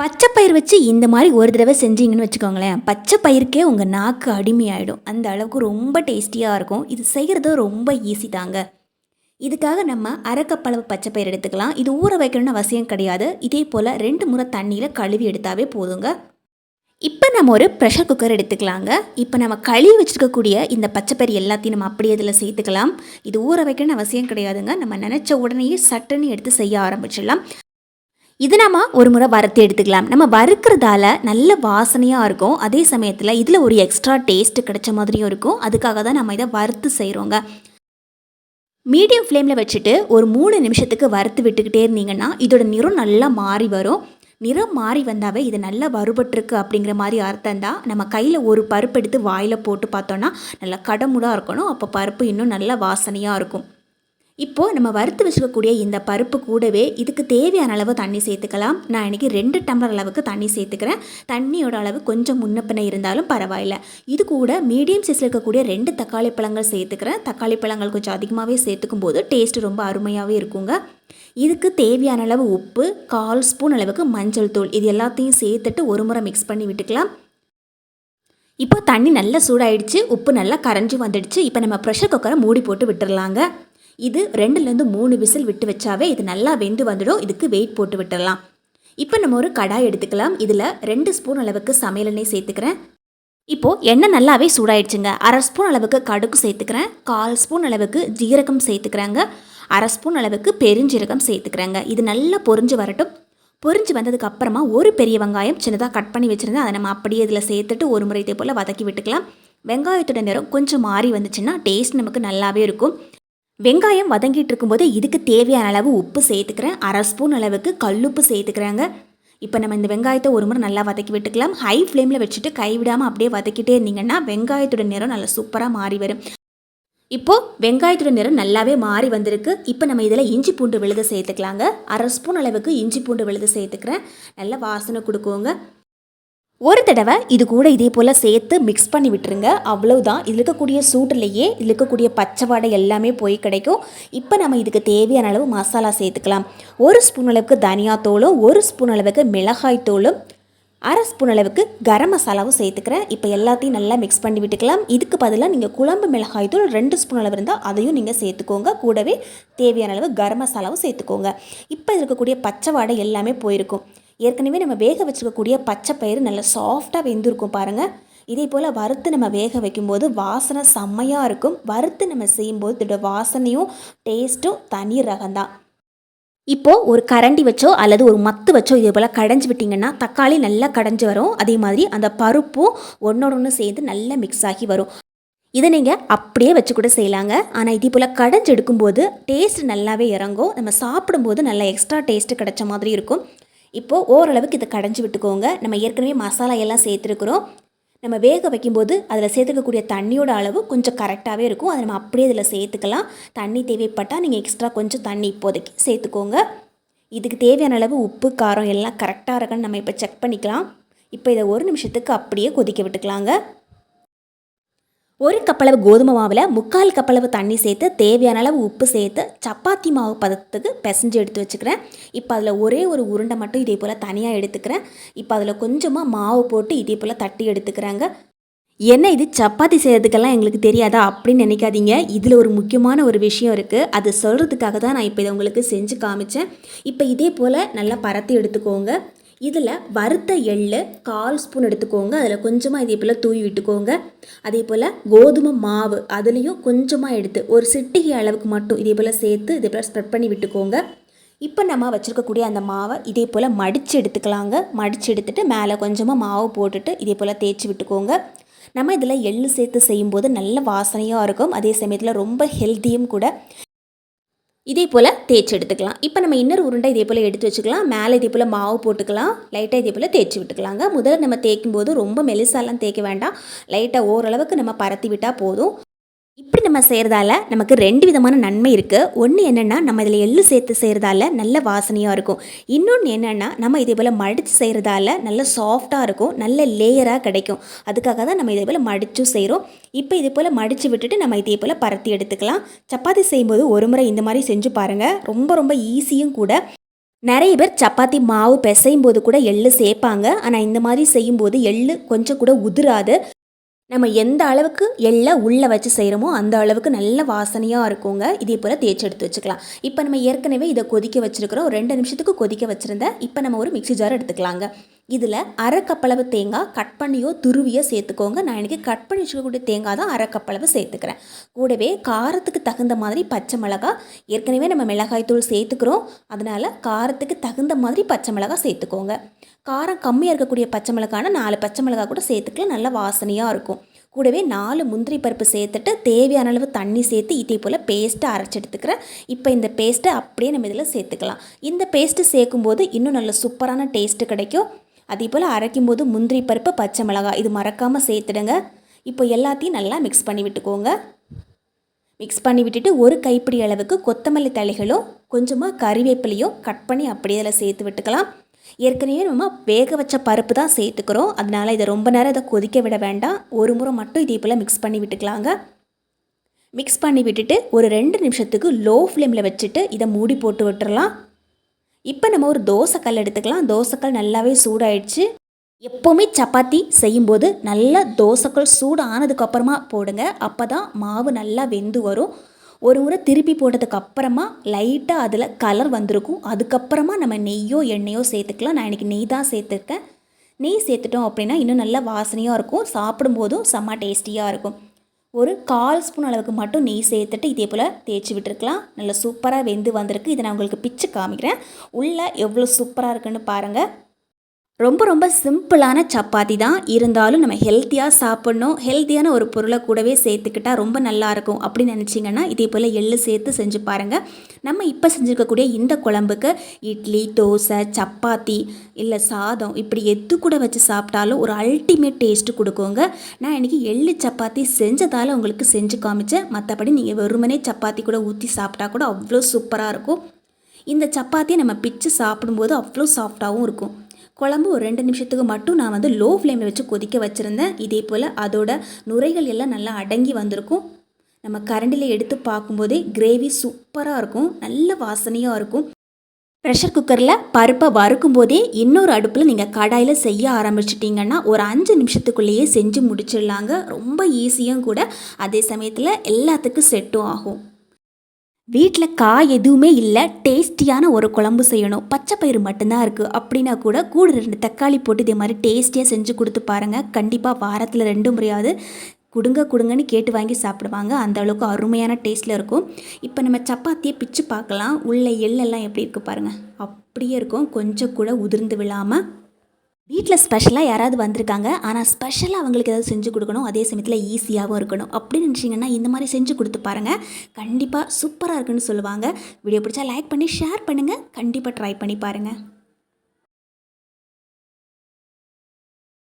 பச்சை பயிர் வச்சு இந்த மாதிரி ஒரு தடவை செஞ்சீங்கன்னு வச்சுக்கோங்களேன் பச்சை பயிருக்கே உங்கள் நாக்கு அடிமையாயிடும். அந்த அளவுக்கு ரொம்ப டேஸ்டியாக இருக்கும். இது செய்கிறது ரொம்ப ஈஸி தாங்க. இதுக்காக நம்ம அரைக்கப்பளவு பச்சை பயிர் எடுத்துக்கலாம். இது ஊற வைக்கணும்னு அவசியம் கிடையாது. இதே போல் ரெண்டு முறை தண்ணியில் கழுவி எடுத்தாவே போதுங்க. இப்போ நம்ம ஒரு ப்ரெஷர் குக்கர் எடுத்துக்கலாங்க. இப்போ நம்ம கழுவி வச்சுருக்கக்கூடிய இந்த பச்சைப்பயிறு எல்லாத்தையும் நம்ம அப்படியே இதில் சேர்த்துக்கலாம். இது ஊற வைக்கணும்னு அவசியம் கிடையாதுங்க. நம்ம நினச்ச உடனேயே சட்டுன்னு எடுத்து செய்ய ஆரம்பிச்சிடலாம். இது நம்ம ஒரு முறை வறுத்து எடுத்துக்கலாம். நம்ம வறுக்கிறதால நல்ல வாசனையாக இருக்கும். அதே சமயத்தில் இதில் ஒரு எக்ஸ்ட்ரா டேஸ்ட் கிடைச்ச மாதிரியும் இருக்கும். அதுக்காக தான் நம்ம இதை வறுத்து செய்கிறோங்க மீடியம் ஃப்ளேமில் வச்சுட்டு ஒரு மூணு நிமிஷத்துக்கு வறுத்து விட்டுக்கிட்டே இருந்தீங்கன்னா இதோட நிறம் நல்லா மாறி வரும். நிறம் மாறி வந்தாவே இது நல்லா வறுபட்டுருக்கு அப்படிங்கிற மாதிரி அர்த்தம் தான். நம்ம கையில் ஒரு பருப்பு எடுத்து வாயில் போட்டு பார்த்தோன்னா நல்லா கடமுடாக இருக்கணும். அப்போ பருப்பு இன்னும் நல்லா வாசனையாக இருக்கும். இப்போது நம்ம வறுத்து வச்சுக்கக்கூடிய இந்த பருப்பு கூடவே இதுக்கு தேவையான அளவு தண்ணி சேர்த்துக்கலாம். நான் இன்றைக்கி ரெண்டு டம்ளர் அளவுக்கு தண்ணி சேர்த்துக்கிறேன். தண்ணியோட அளவு கொஞ்சம் முன்னப்பின இருந்தாலும் பரவாயில்ல. இது கூட மீடியம் சைஸில் இருக்கக்கூடிய ரெண்டு தக்காளி பழங்கள் சேர்த்துக்கிறேன். தக்காளி பழங்கள் கொஞ்சம் அதிகமாகவே சேர்த்துக்கும் போது டேஸ்ட் ரொம்ப அருமையாகவே இருக்குங்க. இதுக்கு தேவையான அளவு உப்பு கால் ஸ்பூன் அளவுக்கு மஞ்சள் தூள். இது எல்லாத்தையும் சேர்த்துட்டு ஒரு முறை மிக்ஸ் பண்ணி விட்டுக்கலாம். இப்போ தண்ணி நல்லா சூடாயிடுச்சு. உப்பு நல்லா கரைஞ்சி வந்துடுச்சு. இப்போ நம்ம ப்ரெஷர் குக்கரை மூடி போட்டு விட்டுடலாங்க இது ரெண்டுலேருந்து மூணு விசில் விட்டு வச்சாவே இது நல்லா வெந்து வந்துடும். இதுக்கு வெயிட் போட்டு விட்டுடலாம் இப்போ நம்ம ஒரு கடாய் எடுத்துக்கலாம். இதில் ரெண்டு ஸ்பூன் அளவுக்கு சமையல் எண்ணெய் சேர்த்துக்கிறேன். இப்போது எண்ணெய் நல்லாவே சூடாயிடுச்சுங்க. அரை ஸ்பூன் அளவுக்கு கடுகு சேர்த்துக்கிறேன். கால் ஸ்பூன் அளவுக்கு ஜீரகம் சேர்த்துக்கிறாங்க. அரை ஸ்பூன் அளவுக்கு பெருஞ்சீரகம் சேர்த்துக்கிறாங்க. இது நல்லா பொரிஞ்சு வரட்டும். பொரிஞ்சு வந்ததுக்கு அப்புறமா ஒரு பெரிய வெங்காயம் சின்னதாக கட் பண்ணி வச்சுருந்தேன். அதை நம்ம அப்படியே இதில் சேர்த்துட்டு ஒரு முறை இதே போல் வதக்கி விட்டுக்கலாம். வெங்காயத்தோட நிறம் கொஞ்சம் மாறி வந்துச்சுன்னா டேஸ்ட் நமக்கு நல்லாவே இருக்கும். வெங்காயம் வதங்கிட்டு இருக்கும்போது இதுக்கு தேவையான அளவு உப்பு சேர்த்துக்கிறேன். அரை ஸ்பூன் அளவுக்கு கல்லுப்பு சேர்த்துக்கிறாங்க. இப்போ நம்ம இந்த வெங்காயத்தை ஒரு முறை நல்லா வதக்கி விட்டுக்கலாம். ஹை ஃப்ளேமில் வச்சுட்டு கைவிடாமல் அப்படியே வதக்கிட்டே இருந்தீங்கன்னா வெங்காயத்தோட நிறம் நல்லா சூப்பராக மாறி வரும். இப்போது வெங்காயத்தோட நிறம் நல்லாவே மாறி வந்திருக்கு. இப்போ நம்ம இதில் இஞ்சி பூண்டு விழுது சேர்த்துக்கலாங்க. அரை ஸ்பூன் அளவுக்கு இஞ்சி பூண்டு விழுது சேர்த்துக்கிறேன். நல்லா வாசனை கொடுக்குவோங்க ஒரு தடவை இது கூட இதே போல் சேர்த்து மிக்ஸ் பண்ணி விட்டுருங்க. அவ்வளவுதான். இதில் இருக்கக்கூடிய சூட்டிலேயே இதில் இருக்கக்கூடிய பச்சை வாடை எல்லாமே போய் கிடைக்கும். இப்போ நம்ம இதுக்கு தேவையான அளவு மசாலா சேர்த்துக்கலாம். ஒரு ஸ்பூன் அளவுக்கு தனியாத்தூளும் ஒரு ஸ்பூன் அளவுக்கு மிளகாய் தூளும் அரை ஸ்பூன் அளவுக்கு கரம் மசாலாவும் சேர்த்துக்கிறேன். இப்போ எல்லாத்தையும் நல்லா மிக்ஸ் பண்ணி விட்டுக்கலாம். இதுக்கு பதிலாக நீங்கள் குழம்பு மிளகாய் தூள் ரெண்டு ஸ்பூன் அளவு இருந்தால் அதையும் நீங்கள் சேர்த்துக்கோங்க. கூடவே தேவையான அளவு கரம் மசாலாவும் சேர்த்துக்கோங்க. இப்போ இருக்கக்கூடிய பச்சை வாடை எல்லாமே போயிருக்கும். ஏற்கனவே நம்ம வேக வச்சுக்கக்கூடிய பச்சை பயிறு நல்லா சாஃப்டாக வெந்திருக்கும் பாருங்கள் இதே போல் வறுத்து நம்ம வேக வைக்கும்போது வாசனை செம்மையாக இருக்கும். வறுத்து நம்ம செய்யும்போது இதோட வாசனையும் டேஸ்ட்டும் தனி ரகம்தான். இப்போது ஒரு கரண்டி வச்சோ அல்லது ஒரு மத்து வச்சோ இதே போல் கடைஞ்சி விட்டிங்கன்னா தக்காளி நல்லா கடைஞ்சி வரும். அதே மாதிரி அந்த பருப்பும் ஒன்றோட ஒன்று சேர்ந்து நல்லா மிக்ஸ் ஆகி வரும். இதை நீங்கள் அப்படியே வச்சு கூட செய்யலாங்க. ஆனால் இதே போல் கடைஞ்சி எடுக்கும்போது டேஸ்ட் நல்லாவே இறங்கும். நம்ம சாப்பிடும்போது நல்லா எக்ஸ்ட்ரா டேஸ்ட்டு கிடைச்ச மாதிரி இருக்கும். இப்போது ஓரளவுக்கு இதை கடைஞ்சி விட்டுக்கோங்க. நம்ம ஏற்கனவே மசாலா எல்லாம் சேர்த்துருக்குறோம். நம்ம வேக வைக்கும்போது அதில் சேர்த்துக்கக்கூடிய தண்ணியோட அளவு கொஞ்சம் கரெக்டாகவே இருக்கும். அதை நம்ம அப்படியே இதில் சேர்த்துக்கலாம். தண்ணி தேவைப்பட்டால் நீங்கள் எக்ஸ்ட்ரா கொஞ்சம் தண்ணி இப்போதைக்கு சேர்த்துக்கோங்க. இதுக்கு தேவையான அளவு உப்பு காரம் எல்லாம் கரெக்டாக இருக்கான்னு நம்ம இப்போ செக் பண்ணிக்கலாம். இப்போ இதை ஒரு நிமிஷத்துக்கு அப்படியே கொதிக்க விட்டுக்கலாங்க. ஒரு கப்பளவு கோதுமை மாவில் முக்கால் கப்பளவு தண்ணி சேர்த்து தேவையான அளவு உப்பு சேர்த்து சப்பாத்தி மாவு பதத்துக்கு பிசைஞ்சு எடுத்து வச்சுக்கிறேன். இப்போ அதில் ஒரே ஒரு உருண்டை மட்டும் இதே போல் தனியாக எடுத்துக்கிறேன். இப்போ அதில் கொஞ்சமாக மாவு போட்டு இதே போல் தட்டி எடுத்துக்கிறாங்க. என்ன இது? சப்பாத்தி செய்கிறதுக்கெல்லாம் எங்களுக்கு தெரியாதா? அப்படின்னு நினைக்காதீங்க. இதில் ஒரு முக்கியமான ஒரு விஷயம் இருக்குது அது சொல்கிறதுக்காக தான் நான் இப்போ இதை உங்களுக்கு செஞ்சு காமிச்சேன். இப்போ இதே போல் நல்லா பரத்தி எடுத்துக்கோங்க. இதில் வறுத்த எள்ளு கால் ஸ்பூன் எடுத்துக்கோங்க. அதில் கொஞ்சமாக இதே போல் தூவி விட்டுக்கோங்க. அதே போல் கோதுமை மாவு அதுலேயும் கொஞ்சமாக எடுத்து ஒரு சிட்டிகை அளவுக்கு மட்டும் இதே போல் சேர்த்து இதே போல் ஸ்ப்ரெட் பண்ணி விட்டுக்கோங்க. இப்போ நம்ம வச்சுருக்கக்கூடிய அந்த மாவை இதே போல் மடித்து எடுத்துக்கலாங்க. மடித்து எடுத்துட்டு மேலே கொஞ்சமாக மாவு போட்டுட்டு இதே போல் தேய்ச்சி விட்டுக்கோங்க. நம்ம இதில் எள்ளு சேர்த்து செய்யும்போது நல்ல வாசனையாக இருக்கும். அதே சமயத்தில் ரொம்ப ஹெல்த்தியும் கூட. இதே போல் தேய்ச்சி எடுத்துக்கலாம். இப்போ நம்ம இன்னொரு உருண்டை இதே போல் எடுத்து வச்சுக்கலாம். மேலே இதே போல் மாவு போட்டுக்கலாம். லைட்டாக இதே போல் தேய்ச்சி விட்டுக்கலாங்க. முதல்ல நம்ம தேய்க்கும் போது ரொம்ப மெலிசாலாம் தேய்க்க வேண்டாம். லைட்டாக ஓரளவுக்கு நம்ம பரத்தி விட்டால் போதும். இப்படி நம்ம செய்கிறதால நமக்கு ரெண்டு விதமான நன்மை இருக்குது ஒன்று என்னென்னா நம்ம இதில் எள்ளு சேர்த்து செய்கிறதால நல்ல வாசனையாக இருக்கும். இன்னொன்று என்னென்னா நம்ம இதே போல் மடித்து செய்கிறதால நல்ல சாஃப்டாக இருக்கும் நல்ல லேயராக கிடைக்கும். அதுக்காக தான் நம்ம இதே போல் மடித்தும் செய்கிறோம் இப்போ இதே போல் மடித்து விட்டுட்டு நம்ம இதே போல் பரத்தி எடுத்துக்கலாம். சப்பாத்தி செய்யும்போது ஒரு முறை இந்த மாதிரி செஞ்சு பாருங்கள் ரொம்ப ரொம்ப ஈஸியும் கூட. நிறைய பேர் சப்பாத்தி மாவு பிசையும் போது கூட எள்ளு சேர்ப்பாங்க. ஆனால் இந்த மாதிரி செய்யும்போது எள்ளு கொஞ்சம் கூட உதிராது. நம்ம எந்த அளவுக்கு எள்ளை உள்ளே வச்சு செய்கிறோமோ அந்த அளவுக்கு நல்ல வாசனையாக இருக்குங்க. இதே போல் தேய்ச்சி எடுத்து வச்சுக்கலாம். இப்போ நம்ம ஏற்கனவே இதை கொதிக்க வச்சுருக்கிறோம். ரெண்டு நிமிஷத்துக்கு கொதிக்க வச்சுருந்தேன் இப்போ நம்ம ஒரு மிக்ஸி ஜார் எடுத்துக்கலாங்க. இதில் அரை கப்பளவு தேங்காய் கட் பண்ணியோ துருவியோ சேர்த்துக்கோங்க. நான் இன்றைக்கி கட் பண்ணி வச்சுக்கக்கூடிய தேங்காய் தான் அரை கப்பளவு சேர்த்துக்கிறேன். கூடவே காரத்துக்கு தகுந்த மாதிரி பச்சை மிளகாய் ஏற்கனவே நம்ம மிளகாய்த்தூள் சேர்த்துக்கிறோம். அதனால் காரத்துக்கு தகுந்த மாதிரி பச்சை மிளகாய் சேர்த்துக்கோங்க. காரம் கம்மியாக இருக்கக்கூடிய பச்சை மிளகானா நாலு பச்சை மிளகாய் கூட சேர்த்துக்கலாம். நல்ல வாசனையாக இருக்கும். கூடவே நாலு முந்திரி பருப்பு சேர்த்துட்டு தேவையான அளவு தண்ணி சேர்த்து இதே போல் பேஸ்ட்டை அரைச்சி எடுத்துக்கிறேன். இப்போ இந்த பேஸ்ட்டை அப்படியே நம்ம இதில் சேர்த்துக்கலாம். இந்த பேஸ்ட்டு சேர்க்கும்போது இன்னும் நல்ல சூப்பரான டேஸ்ட்டு கிடைக்கும். அதே போல் அரைக்கும் போது முந்திரி பருப்பு பச்சை மிளகாய் இது மறக்காமல் சேர்த்துடுங்க. இப்போ எல்லாத்தையும் நல்லா மிக்ஸ் பண்ணி விட்டுக்கோங்க. மிக்ஸ் பண்ணி விட்டுட்டு ஒரு கைப்பிடி அளவுக்கு கொத்தமல்லி தழைகளும் கொஞ்சமாக கறிவேப்பிலையும் கட் பண்ணி அப்படியே அதில் சேர்த்து விட்டுக்கலாம். ஏற்கனவே நம்ம வேக வச்ச பருப்பு தான் சேர்த்துக்கிறோம். அதனால் இதை ரொம்ப நேரம் இதை கொதிக்க விட வேண்டாம். ஒரு முறை மட்டும் இதே போல் மிக்ஸ் பண்ணி விட்டுக்கலாங்க. மிக்ஸ் பண்ணி விட்டுட்டு ஒரு ரெண்டு நிமிஷத்துக்கு லோ ஃப்ளேமில் வச்சுட்டு இதை மூடி போட்டு விட்டுறலாம். இப்போ நம்ம ஒரு தோசைக்கல் எடுத்துக்கலாம். தோசைக்கல் நல்லாவே சூடாயிடுச்சு. எப்போவுமே சப்பாத்தி செய்யும்போது நல்லா தோசைக்கல் சூடு ஆனதுக்கப்புறமா போடுங்க. அப்போ தான் மாவு நல்லா வெந்து வரும். ஒரு முறை திருப்பி போட்டதுக்கு அப்புறமா லைட்டாக அதில் கலர் வந்திருக்கும். அதுக்கப்புறமா நம்ம நெய்யோ எண்ணெயோ சேர்த்துக்கலாம். நான் இன்றைக்கி நெய் தான் சேர்த்துருக்கேன். நெய் சேர்த்துட்டோம் அப்படின்னா இன்னும் நல்லா வாசனையாக இருக்கும். சாப்பிடும்போதும் செம்ம டேஸ்டியாக இருக்கும். ஒரு கால் ஸ்பூன் அளவுக்கு மட்டும் நெய் சேர்த்துட்டு இதே போல் தேய்ச்சி விட்டுருக்கலாம். நல்லா சூப்பராக வெந்து வந்திருக்கு. இதை நான் உங்களுக்கு பிச்சு காமிக்கிறேன். உள்ளே எவ்வளோ சூப்பராக இருக்குன்னு பாருங்கள் ரொம்ப ரொம்ப சிம்பிளான சப்பாத்தி தான். இருந்தாலும் நம்ம ஹெல்த்தியாக சாப்பிட்ணும். ஹெல்த்தியான ஒரு பொருளை கூடவே சேர்த்துக்கிட்டால் ரொம்ப நல்லாயிருக்கும் அப்படின்னு நினச்சிங்கன்னா இதே போல் எள்ளு சேர்த்து செஞ்சு பாருங்கள் நம்ம இப்போ செஞ்சுருக்கக்கூடிய இந்த குழம்புக்கு இட்லி தோசை சப்பாத்தி இல்லை சாதம் இப்படி எது கூட வச்சு சாப்பிட்டாலும் ஒரு அல்டிமேட் டேஸ்ட்டு கொடுக்குங்க. நான் இன்றைக்கி எள்ளு சப்பாத்தி செஞ்சதால் உங்களுக்கு செஞ்சு காமிச்சேன். மற்றபடி நீங்கள் வெறுமனே சப்பாத்தி கூட ஊற்றி சாப்பிட்டா கூட அவ்வளோ சூப்பராக இருக்கும். இந்த சப்பாத்தியை நம்ம பிச்சு சாப்பிடும்போது அவ்வளோ சாஃப்டாகவும் இருக்கும். குழம்பு ஒரு ரெண்டு நிமிஷத்துக்கு மட்டும் நான் வந்து லோ ஃப்ளேமில் வச்சு கொதிக்க வச்சுருந்தேன். இதே போல் அதோட நுரைகள் எல்லாம் நல்லா அடங்கி வந்திருக்கும். நம்ம கரண்டில் எடுத்து பார்க்கும்போதே கிரேவி சூப்பராக இருக்கும். நல்ல வாசனையாக இருக்கும். ப்ரெஷர் குக்கரில் பருப்பை வறுக்கும் போதே இன்னொரு அடுப்பில் நீங்கள் கடாயில் செய்ய ஆரம்பிச்சிட்டிங்கன்னா ஒரு அஞ்சு நிமிஷத்துக்குள்ளேயே செஞ்சு முடிச்சிடலாங்க. ரொம்ப ஈஸியும் கூட. அதே சமயத்தில் எல்லாத்துக்கும் செட்டும் ஆகும். வீட்டில் காய் எதுவுமே இல்லை டேஸ்டியான ஒரு குழம்பு செய்யணும். பச்சை பயிறு மட்டும்தான் இருக்குது அப்படின்னா கூட கூட ரெண்டு தக்காளி போட்டு இதே மாதிரி டேஸ்டியாக செஞ்சு கொடுத்து பாருங்கள் கண்டிப்பாக வாரத்தில் ரெண்டு முறையாவது கொடுங்க கொடுங்கன்னு கேட்டு வாங்கி சாப்பிடுவாங்க. அந்த அளவுக்கு அருமையான டேஸ்ட்டில் இருக்கும். இப்போ நம்ம சப்பாத்தியை பிச்சு பார்க்கலாம். உள்ள எள்ளெல்லாம் எப்படி இருக்குது பாருங்கள் அப்படியே இருக்கும். கொஞ்சம் கூட உதிர்ந்து விழாமல் வீட்டில் ஸ்பெஷலாக யாராவது வந்திருக்காங்க ஆனால் ஸ்பெஷலாக அவங்களுக்கு ஏதாவது செஞ்சு கொடுக்கணும் அதே சமயத்தில் ஈஸியாகவும் இருக்கணும். அப்படின்னு நினச்சிங்கன்னா இந்த மாதிரி செஞ்சு கொடுத்து பாருங்கள் கண்டிப்பாக சூப்பராக இருக்குன்னு சொல்லுவாங்க. வீடியோ பிடிச்சா லைக் பண்ணி ஷேர் பண்ணுங்கள் கண்டிப்பாக ட்ரை பண்ணி பாருங்கள்